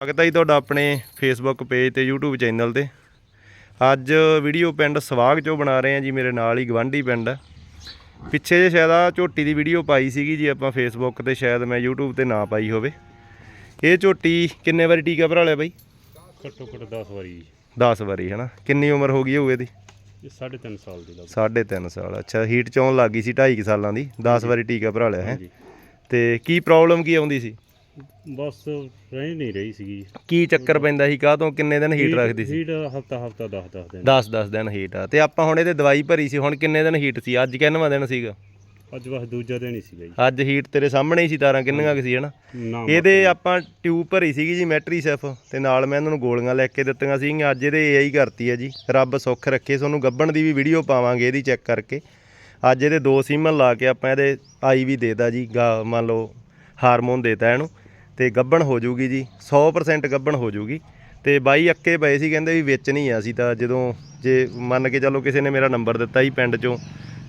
ਸਵਾਗਤ ਹੈ ਜੀ ਤੁਹਾਡਾ ਆਪਣੇ ਫੇਸਬੁੱਕ ਪੇਜ ਤੇ YouTube ਚੈਨਲ ਤੇ। ਅੱਜ ਵੀਡੀਓ ਪਿੰਡ ਸਵਾਗ ਚੋਂ ਬਣਾ ਰਹੇ ਹਾਂ ਜੀ ਮੇਰੇ ਨਾਲ ਹੀ ਗਵਾਂਢੀ ਪਿੰਡ ਪਿੱਛੇ ਜੇ ਸ਼ਾਇਦ ਆ ਝੋਟੀ ਦੀ ਵੀਡੀਓ ਪਾਈ ਸੀਗੀ ਜੀ ਆਪਾਂ ਫੇਸਬੁੱਕ ਤੇ ਸ਼ਾਇਦ ਮੈਂ YouTube ਤੇ ਨਾ ਪਾਈ ਹੋਵੇ। ਇਹ ਝੋਟੀ ਕਿੰਨੇ ਵਾਰੀ ਟੀਕਾ ਭਰਾ ਲਿਆ ਬਾਈ? ਘੱਟੋ ਘੱਟ 10 ਵਾਰੀ। ਜੀ। 10 ਵਾਰੀ ਹਨਾ? ਕਿੰਨੀ ਉਮਰ ਹੋ ਗਈ ਹੋਊ ਇਹਦੀ? ਇਹ 3.5 ਸਾਲ ਦੀ ਲੱਗ 3.5 ਸਾਲ ਅੱਛਾ ਹੀਟ ਚੋਂ ਲੱਗ ਸੀ 2.5 ਸਾਲਾਂ ਦੀ। 10 ਵਾਰੀ ਟੀਕਾ ਭਰਾ ਲਿਆ ਹੈ? ਤੇ ਕੀ ਪ੍ਰੋਬਲਮ ਕੀ ਆਉਂਦੀ ਸੀ? ਬਸ ਰਹਿ ਨਹੀਂ ਰਹੀ ਸੀਗੀ। ਕੀ ਚੱਕਰ ਪੈਂਦਾ ਸੀ? ਕਾਹ ਤੋਂ ਕਿੰਨੇ ਦਿਨ ਹੀਟ ਰੱਖਦੀ ਸੀ? ਹੀਟ ਹਫਤਾ ਹਫਤਾ 10 10 ਦਿਨ। 10-10 ਦਿਨ ਹੀਟ ਆ। ਤੇ ਆਪਾਂ ਹੁਣ ਇਹਦੇ ਦਵਾਈ ਭਰੀ ਸੀ ਹੁਣ ਕਿੰਨੇ ਦਿਨ ਹੀਟ ਸੀ? ਅੱਜ ਕਿੰਨਵਾਂ ਦਿਨ ਸੀਗਾ? ਅੱਜ ਬਸ ਦੂਜਾ ਦਿਨ ਹੀ ਸੀਗਾ ਜੀ। ਅੱਜ ਹੀਟ ਤੇਰੇ ਸਾਹਮਣੇ ਹੀ ਸੀ ਤਾਰਾਂ ਕਿੰਨੀਆਂ ਕੁ ਸੀ ਹਨਾ? ਇਹਦੇ ਆਪਾਂ ਟਿਊਬ ਭਰੀ ਸੀਗੀ ਜੀ ਮੈਟਰੀ ਸੈਫ ਤੇ ਨਾਲ ਮੈਂ ਇਹਨਾਂ ਨੂੰ ਗੋਲੀਆਂ ਲੈ ਕੇ ਦਿੱਤੀਆਂ ਸੀਗੀਆਂ। ਅੱਜ ਇਹਦੇ ਏਆਈ ਕਰਤੀ ਹੈ ਜੀ। ਰੱਬ ਸੁੱਖ ਰੱਖੇ ਤੁਹਾਨੂੰ ਗੱਬਣ ਦੀ ਵੀ ਵੀਡੀਓ ਪਾਵਾਂਗੇ ਇਹਦੀ ਚੈੱਕ ਕਰਕੇ। ਅੱਜ ਇਹਦੇ ਦੋ ਸੀਮਨ ਲਾ ਕੇ ਆਪਾਂ ਇਹਦੇ ਆਈ ਵੀ ਦੇਦਾ ਜੀ। ਮੰਨ ਲਓ ਹਾਰਮੋਨ ਦੇਤਾ ਇਹਨੂੰ। ਤੇ ਗੱਬਣ ਹੋ ਜਾਊਗੀ ਜੀ 100% ਗੱਬਣ ਹੋ ਜਾਊਗੀ। ਤੇ ਬਾਈ ਅੱਕੇ ਪਏ ਸੀ ਕਹਿੰਦੇ ਵੀ ਵਿੱਚ ਨਹੀਂ ਆ ਅਸੀਂ ਤਾਂ ਜਦੋਂ ਜੇ ਮੰਨ ਕੇ ਚੱਲੋ ਕਿਸੇ ਨੇ ਮੇਰਾ ਨੰਬਰ ਦਿੱਤਾ ਜੀ ਪਿੰਡ ਚੋਂ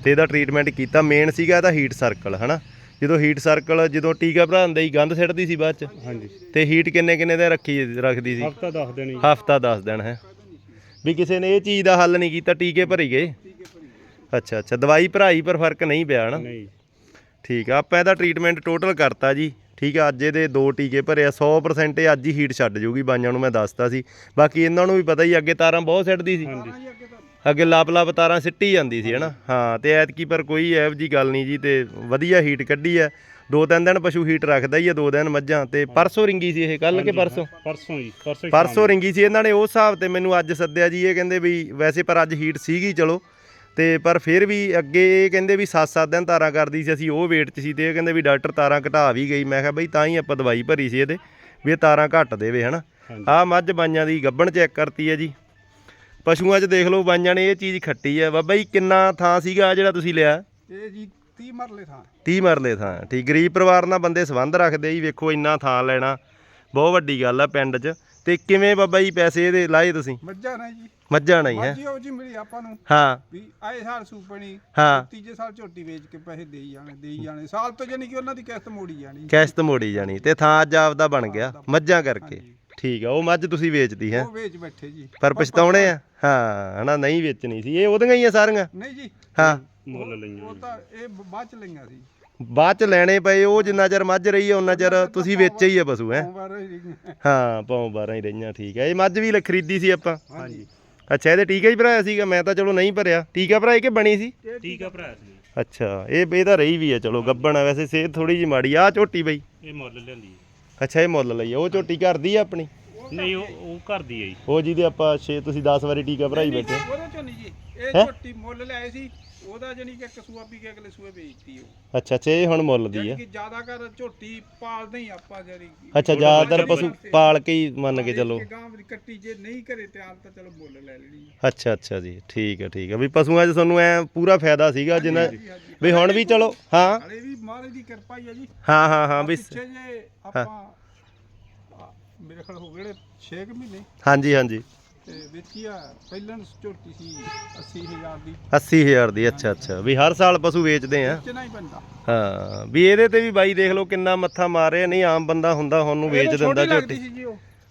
ਤੇ ਇਹਦਾ ਟ੍ਰੀਟਮੈਂਟ ਕੀਤਾ। ਮੇਨ ਸੀਗਾ ਇਹਦਾ ਹੀਟ ਸਰਕਲ ਹਨਾ? ਜਦੋਂ ਹੀਟ ਸਰਕਲ ਜਦੋਂ ਟੀਕਾ ਭਰਾਉਂਦੇ ਹੀ ਗੰਧ ਸਿੱਟਦੀ ਸੀ ਬਾਅਦ ਚ ਹਾਂਜੀ। ਤੇ ਹੀਟ ਕਿੰਨੇ ਕਿੰਨੇ ਦਿਨ ਰੱਖੀ ਰੱਖਦੀ ਸੀ? ਹਫਤਾ 10 ਦਿਨ ਹੀ। ਹਫਤਾ 10 ਦਿਨ ਹੈ? ਵੀ ਕਿਸੇ ਨੇ ਇਹ ਚੀਜ਼ ਦਾ ਹੱਲ ਨਹੀਂ ਕੀਤਾ ਟੀਕੇ ਭਰੀ ਗਏ। ਅੱਛਾ ਅੱਛਾ ਦਵਾਈ ਭਰਾਈ ਪਰ ਫ਼ਰਕ ਨਹੀਂ ਪਿਆ ਹਨਾ? ਨਹੀਂ। ਠੀਕ ਆ ਆਪਾਂ ਇਹਦਾ ਟ੍ਰੀਟਮੈਂਟ ਟੋਟਲ ਕਰਤਾ ਜੀ। ਠੀਕ ਆ ਅੱਜ ਇਹਦੇ ਦੋ ਟੀਕੇ ਭਰੇ ਆ 100% ਇਹ ਅੱਜ ਹੀ ਹੀਟ ਛੱਡ ਜੂਗੀ ਬਾਈਆਂ ਨੂੰ ਮੈਂ ਦੱਸਤਾ ਸੀ। ਬਾਕੀ ਇਹਨਾਂ ਨੂੰ ਵੀ ਪਤਾ ਹੀ ਅੱਗੇ ਤਾਰਾਂ ਬਹੁਤ ਸਿੱਟਦੀ ਸੀ। ਅੱਗੇ ਲਾਪ ਲਾਪ ਤਾਰਾਂ ਸਿੱਟੀ ਜਾਂਦੀ ਸੀ ਹਨਾ? ਹਾਂ ਤੇ ਐਤਕੀ ਪਰ ਕੋਈ ਐਵ ਜੀ ਗੱਲ ਨਹੀਂ ਜੀ ਤੇ ਵਧੀਆ ਹੀਟ ਕੱਢੀ ਆ। ਦੋ ਤਿੰਨ ਦਿਨ ਪਸ਼ੂ ਹੀਟ ਰੱਖਦਾ ਹੀ ਆ ਦੋ ਦਿਨ ਮੱਝਾਂ ਤੇ ਪਰਸੋਂ ਰਿੰਗੀ ਸੀ ਇਹ ਕੱਲ ਕਿ ਪਰਸੋਂ? ਪਰਸੋਂ ਜੀ ਪਰਸੋਂ ਪਰਸੋਂ ਰਿੰਗੀ ਸੀ ਇਹਨਾਂ ਨੇ ਉਸ ਹਿਸਾਬ ਤੇ ਮੈਨੂੰ ਅੱਜ ਸੱਦਿਆ ਜੀ ਇਹ ਕਹਿੰਦੇ ਵੀ ਵੈਸੇ ਪਰ ਅੱਜ ਹੀਟ ਸੀਗੀ ਚਲੋ। ਤੇ ਪਰ ਫਿਰ ਵੀ ਅੱਗੇ ਇਹ ਕਹਿੰਦੇ ਵੀ 7-7 ਦਿਨ ਤਾਰਾਂ ਕਰਦੀ ਸੀ ਅਸੀਂ ਉਹ ਵੇਟ 'ਚ ਸੀ ਤੇ ਇਹ ਕਹਿੰਦੇ ਵੀ ਡਾਕਟਰ ਤਾਰਾਂ ਘਟਾ ਵੀ ਗਈ। ਮੈਂ ਕਿਹਾ ਬਈ ਤਾਂ ਹੀ ਆਪਾਂ ਦਵਾਈ ਭਰੀ ਸੀ ਇਹਦੇ ਵੀ ਇਹ ਤਾਰਾਂ ਘੱਟ ਦੇਵੇ ਹਨਾ। ਆਹ ਮੱਝ ਬਾਈਆਂ ਦੀ ਗੱਬਣ ਚੈੱਕ ਕਰਤੀ ਹੈ ਜੀ। ਪਸ਼ੂਆਂ 'ਚ ਦੇਖ ਲਓ ਬਾਈਆਂ ਨੇ ਇਹ ਚੀਜ਼ ਖੱਟੀ ਹੈ। ਬਾਬਾ ਜੀ ਕਿੰਨਾ ਥਾਂ ਸੀਗਾ ਜਿਹੜਾ ਤੁਸੀਂ ਲਿਆ? ਇਹ ਜੀ 30 ਮਰਲੇ ਥਾਂ। 30 ਮਰਲੇ ਥਾਂ। ਠੀਕ ਗਰੀਬ ਪਰਿਵਾਰ ਨਾਲ ਬੰਦੇ ਸੰਬੰਧ ਰੱਖਦੇ ਜੀ ਵੇਖੋ ਇੰਨਾ ਥਾਂ ਲੈਣਾ। ਬਹੁਤ ਵੱਡੀ ਗੱਲ ਆ ਪਿੰਡ 'ਚ। ਤੇ ਕਿਵੇਂ ਬਾਬਾ ਜੀ ਪੈਸੇ ਇਹਦੇ ਲਾਏ ਤੁਸੀਂ? ਮੱਝਾਂ ਨੇ ਜੀ। ਮੱਝਾਂ ਨਹੀਂ ਹੈ ਮੱਝੀ ਉਹ ਜੀ ਮਿਲੀ ਆਪਾਂ ਨੂੰ। ਹਾਂ। ਵੀ ਆਏ ਸਾਲ ਸੂਪਣੀ ਹਾਂ। ਤੀਜੇ ਸਾਲ ਝੋਟੀ ਵੇਚ ਕੇ ਪੈਸੇ ਦੇਈ ਜਾਣੇ ਦੇਈ ਜਾਣੇ। ਸਾਲ ਤੋਂ ਜਾਨੀ ਕਿ ਉਹਨਾਂ ਦੀ ਕਿਸ਼ਤ ਮੋੜੀ ਜਾਣੀ। ਕਿਸ਼ਤ ਮੋੜੀ ਜਾਣੀ ਤੇ ਥਾਂ ਅੱਜ ਆਪਦਾ ਬਣ ਗਿਆ ਮੱਝਾਂ ਕਰਕੇ। ਹਾਂਜੀ। ਠੀਕ ਆ ਉਹ ਮੱਝ ਤੁਸੀਂ ਵੇਚਦੀ ਹੈ? ਉਹ ਵੇਚ ਬੈਠੇ ਜੀ। ਪਰ ਪਛਤਾਉਣੇ ਆ? ਹਾਂ ਹਨਾ ਨਹੀਂ ਵੇਚਣੀ ਸੀ। ਇਹ ਉਹਦੀਆਂ ਹੀ ਆ ਸਾਰੀਆਂ? ਨਹੀਂ ਜੀ। ਹਾਂ। ਮੁੱਲ ਲਈਆਂ ਉਹ ਤਾਂ ਇਹ ਬ- ਬਾਅਦ ਚ ਲਈਆਂ ਸੀ। ਬਾਅਦ ਚ ਲੈਣੇ ਪਏ ਉਹ ਜਿੰਨਾ ਚਿਰ ਮੱਝ ਰਹੀ ਆ ਉਹਨਾਂ ਚਿਰ ਤੁਸੀਂ ਵੇਚੇ ਹੀ ਆ ਪਸ਼ੂ ਹੈ? ਹੀ ਹਾਂ ਪੌਂ 12 ਹੀ ਰਹੀਆਂ ਠੀਕ ਹੈ ਇਹ ਮੱਝ ਵੀ ਲ- ਖਰੀਦੀ ਸੀ ਆਪਾਂ। ਹਾਂਜੀ। ਅੱਛਾ ਇਹਦੇ ਟੀਕਾ ਹੀ ਭਰਾਇਆ ਸੀਗਾ? ਮੈਂ ਤਾਂ ਚਲੋ ਨਹੀਂ ਭਰਿਆ। ਟੀਕਾ ਭਰਾਏ ਕਿ ਬਣੀ ਸੀ? ਟੀਕਾ ਭਰਾ ਸੀ। ਅੱਛਾ ਇਹ ਇਹ ਤਾਂ ਰਹੀ ਵੀ ਆ ਚਲੋ ਗੱਬਣ ਆ ਵੈਸੇ ਸਿਹਤ ਥੋੜੀ ਜਿਹੀ ਮਾੜੀ ਆ। ਆਹ ਝੋਟੀ ਬਈ। ਇਹ ਮੁੱਲ ਲਿਆਂਦੀ। ਹੈ। ਅੱਛਾ ਇਹ ਮੁੱਲ ਲਈ ਉਹ ਝੋਟੀ ਘਰ ਦੀ ਆ ਆਪਣੀ? ਨਹੀਂ ਉਹ ਉਹ ਘਰ ਦੀ ਹੈ ਜੀ। ਉਹ ਜਿਹਦੇ ਆਪਾਂ 6 ਤੁਸੀਂ 10 ਵਾਰੀ ਟੀਕਾ ਭਰਾਈ ਬੈਠੇ ਉਹਦੇ ਚੋਂ ਨਹੀਂ ਜੀ। ਇਹ ਹੈਂ? ਝੋਟੀ ਮੁੱਲ ਲਿਆਏ ਸੀ ਉਹਦਾ ਜਾਨੀ ਕਿ ਇੱਕ ਸੂਆ ਪੀ ਕੇ ਅਗਲੇ ਸੂਏ ਵੇਚਤੀ ਉਹ। ਅੱਛਾ ਅੱਛਾ ਇਹ ਹੁਣ ਮੁੱਲ ਦੀ ਆ ਕਿ ਜ਼ਿਆਦਾ ਕਰ ਝੋਟੀ ਪਾਲਦੇ ਹੀ ਆਪਾਂ ਜਾਨੀ ਅੱਛਾ ਜ਼ਿਆਦਾਤਰ ਪਸ਼ੂ ਪਾਲ ਕੇ ਹੀ ਮੰਨ ਕੇ ਚੱਲੋ। ਗਾਂ ਦੀ ਕੱਟੀ ਜੇ ਨਹੀਂ ਘਰੇ ਤਿਆਰ ਤਾਂ ਚਲੋ ਮੁੱਲ ਲੈ ਲੈਣੀ ਅੱਛਾ ਅੱਛਾ ਜੀ ਠੀਕ ਹੈ ਠੀਕ ਹੈ। ਵੀ ਪਸ਼ੂਆਂ 'ਚ ਤੁਹਾਨੂੰ ਐ ਪੂਰਾ ਫਾਇਦਾ ਸੀਗਾ ਜਿੰਨਾ ਵੀ ਹੁਣ ਵੀ ਚਲੋ ਹਾਂ। ਹਲੇ ਵੀ ਮਹਾਰਾਜ ਦੀ ਕਿਰਪਾ ਹੀ ਹੈ ਜੀ। ਹਾਂ ਹਾਂ ਹਾਂ ਵੀ ਪਿੱਛੇ ਜੇ ਆਪਾਂ ਆ, ਮੇਰੇ ਖਿਆਲ ਹੋ ਗਏ 6 ਮਹੀਨੇ। ਹਾਂਜੀ ਹਾਂਜੀ। ਤੇ ਵੇਚੀ ਆ ਪਹਿਲਾਂ ਝੋਟੀ ਸੀ 80000 ਦੀ। 80000 ਦੀ ਅੱਛਾ ਅੱਛਾ। ਵੀ ਹਰ ਸਾਲ ਪਸ਼ੂ ਵੇਚਦੇ ਆ। ਵੇਚਣਾ ਹੀ ਪੈਂਦਾ। ਹਾਂ ਵੀ ਇਹਦੇ ਤੇ ਵੀ ਬਾਈ ਦੇਖ ਲਓ ਕਿੰਨਾ ਮੱਥਾ ਮਾਰ ਰਿਹਾ। ਨਹੀਂ ਆਮ ਬੰਦਾ ਹੁੰਦਾ ਹੁਣ ਨੂੰ ਵੇਚ ਦਿੰਦਾ ਝੋਟੀ।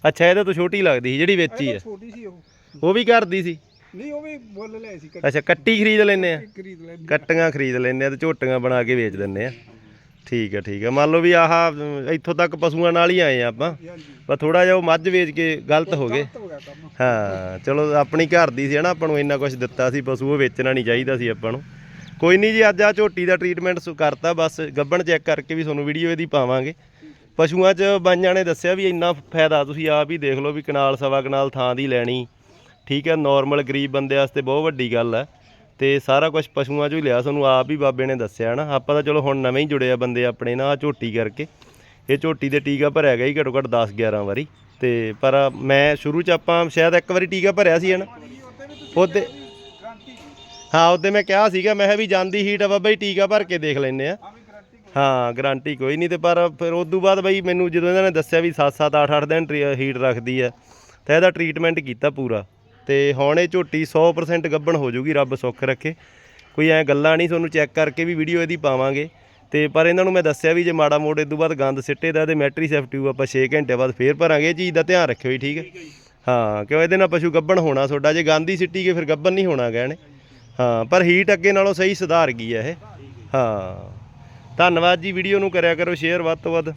ਅੱਛਾ ਇਹਦੇ ਤੋਂ ਛੋਟੀ ਲੱਗਦੀ ਸੀ ਜਿਹੜੀ ਵੇਚੀ ਹੈ ਛੋਟੀ ਸੀ ਉਹ। ਉਹ ਵੀ ਘਰ ਦੀ ਸੀ? ਨਹੀਂ ਉਹ ਵੀ ਮੁੱਲ ਲਿਆ ਸੀ ਅੱਛਾ ਕੱਟੀ ਖਰੀਦ ਲੈਨੇ ਆ। ਕੱਟੀਆਂ ਖਰੀਦ ਲੈਂਦੇ ਆ ਤੇ ਝੋਟੀਆਂ ਬਣਾ ਕੇ ਵੇਚ ਦਿੰਦੇ ਆ। ਠੀਕ ਹੈ ਠੀਕ ਹੈ ਮੰਨ ਲਓ ਵੀ ਆਹ ਅਮ, ਇੱਥੋਂ ਤੱਕ ਪਸ਼ੂਆਂ ਨਾਲ ਹੀ ਆਏ ਆ ਆਪਾਂ। ਹਾਂਜੀ। ਪਰ ਥੋੜਾ ਜਿਹਾ ਉਹ ਮੱਝ ਵੇਚ ਕੇ ਗਲਤ ਹੋ ਗਏ। ਗਲਤ ਹੋ ਗਿਆ ਕੰਮ। ਹਾਂ ਚਲੋ ਆਪਣੀ ਘਰ ਦੀ ਸੀ ਹਨਾ ਆਪਾਂ ਨੂੰ ਇੰਨਾ ਕੁਝ ਦਿੱਤਾ ਸੀ ਪਸ਼ੂ ਉਹ ਵੇਚਣਾ ਨਹੀਂ ਚਾਹੀਦਾ ਸੀ ਆਪਾਂ ਨੂੰ। ਕੋਈ ਨਹੀਂ ਜੀ ਅੱਜ ਆ ਝੋਟੀ ਦਾ ਟ੍ਰੀਟਮੈਂਟ ਕਰਤਾ ਬਸ ਗੱਬਣ ਚੈੱਕ ਕਰਕੇ ਵੀ ਤੁਹਾਨੂੰ ਵੀਡੀਓ ਇਹਦੀ ਪਾਵਾਂਗੇ। ਪਸ਼ੂਆਂ 'ਚ ਬਾਈਆਂ ਨੇ ਦੱਸਿਆ ਵੀ ਇੰਨਾ ਫਾਇਦਾ ਤੁਸੀਂ ਆਪ ਹੀ ਦੇਖ ਲਓ ਵੀ ਕਨਾਲ ਸਵਾ ਕਨਾਲ ਥਾਂ ਦੀ ਲੈਣੀ। ਠੀਕ ਹੈ ਨਾਰਮਲ ਗਰੀਬ ਬੰਦੇ ਵਾਸਤੇ ਬਹੁਤ ਵੱਡੀ ਗੱਲ ਹੈ ਤੇ ਸਾਰਾ ਕੁਝ ਪਸ਼ੂਆਂ 'ਚੋਂ ਹੀ ਲਿਆ, ਸਾਨੂੰ ਆਪ ਹੀ ਬਾਬੇ ਨੇ ਦੱਸਿਆ ਨਾ। ਆਪਾਂ ਤਾਂ ਚਲੋ ਹੁਣ ਨਵੇਂ ਹੀ ਜੁੜੇ ਆ ਬੰਦੇ ਆਪਣੇ ਨਾਲ ਝੋਟੀ ਕਰਕੇ। ਇਹ ਝੋਟੀ ਦੇ ਟੀਕਾ ਭਰਿਆ ਗਿਆ ਹੀ ਘੱਟੋ ਘੱਟ 10 11 ਵਾਰੀ। ਤੇ ਪਰ ਮੈਂ ਸ਼ੁਰੂ 'ਚ ਆਪਾਂ ਸ਼ਾਇਦ ਇੱਕ ਵਾਰੀ ਟੀਕਾ ਭਰਿਆ ਸੀ ਹਨਾ ਉਹਦੇ ਗਾਰੰਟੀ ਹਾਂ, ਉਹਦੇ ਮੈਂ ਕਿਹਾ ਸੀਗਾ, ਮੈਂ ਕਿਹਾ ਵੀ ਜਾਂਦੀ ਹੀਟ ਆ ਬਾਬਾ ਜੀ, ਟੀਕਾ ਭਰ ਕੇ ਦੇਖ ਲੈਨੇ ਆ। ਹਾਂ ਗਾਰੰਟੀ ਕੋਈ ਨਹੀਂ ਤੇ ਪਰ ਫਿਰ ਉਸ ਤੋਂ ਬਾਅਦ ਬਈ ਮੈਨੂੰ ਜਦੋਂ ਇਹਨਾਂ ਨੇ ਦੱਸਿਆ ਵੀ 7-7 8-8 ਦਿਨ ਹੀਟ ਰੱਖਦੀ ਹੈ ਤਾਂ ਇਹਦਾ ਟ੍ਰੀਟਮੈਂਟ ਕੀਤਾ ਪੂਰਾ। ਤੇ ਹੁਣ ਇਹ ਝੋਟੀ 100% ਗੱਬਣ ਹੋ ਜੂਗੀ, ਰੱਬ ਸੁੱਖ ਰੱਖੇ। ਕੋਈ ਐ ਗੱਲਾਂ ਨਹੀਂ, ਤੁਹਾਨੂੰ ਚੈੱਕ ਕਰਕੇ ਵੀ ਵੀਡੀਓ ਇਹਦੀ ਪਾਵਾਂਗੇ। ਤੇ ਪਰ ਇਹਨਾਂ ਨੂੰ ਮੈਂ ਦੱਸਿਆ ਵੀ ਜੇ ਮਾੜਾ ਮੋੜ ਇਦੋਂ ਬਾਅਦ ਗੰਦ ਸਿੱਟੇ ਦਾ ਇਹਦੇ ਮੈਟਰੀ ਸੈਫਟੀ ਆਪਾਂ 6 ਘੰਟੇ ਬਾਅਦ ਫੇਰ ਭਰਾਂਗੇ। ਇਹ ਚੀਜ਼ ਦਾ ਧਿਆਨ ਰੱਖਿਓ ਜੀ, ਠੀਕ ਹੈ? ਹਾਂ, ਕਿਉਂ ਇਹਦੇ ਨਾਲ ਪਸ਼ੂ ਗੱਭਣ ਹੋਣਾ ਤੁਹਾਡਾ। ਜੇ ਗੰਦ ਹੀ ਸਿੱਟੀ ਗਏ, ਫਿਰ ਗੱਭਣ ਨਹੀਂ ਹੋਣਾ ਗਹਿਣੇ। ਹਾਂ, ਪਰ ਹੀਟ ਅੱਗੇ ਨਾਲੋਂ ਸਹੀ ਸੁਧਾਰ ਗਈ ਹੈ ਇਹ। ਹਾਂ। ਧੰਨਵਾਦ ਜੀ ਵੀਡੀਓ ਨੂੰ ਕਰਿਆ ਕਰੋ ਸ਼ੇਅਰ ਵੱਧ ਤੋਂ ਵੱਧ।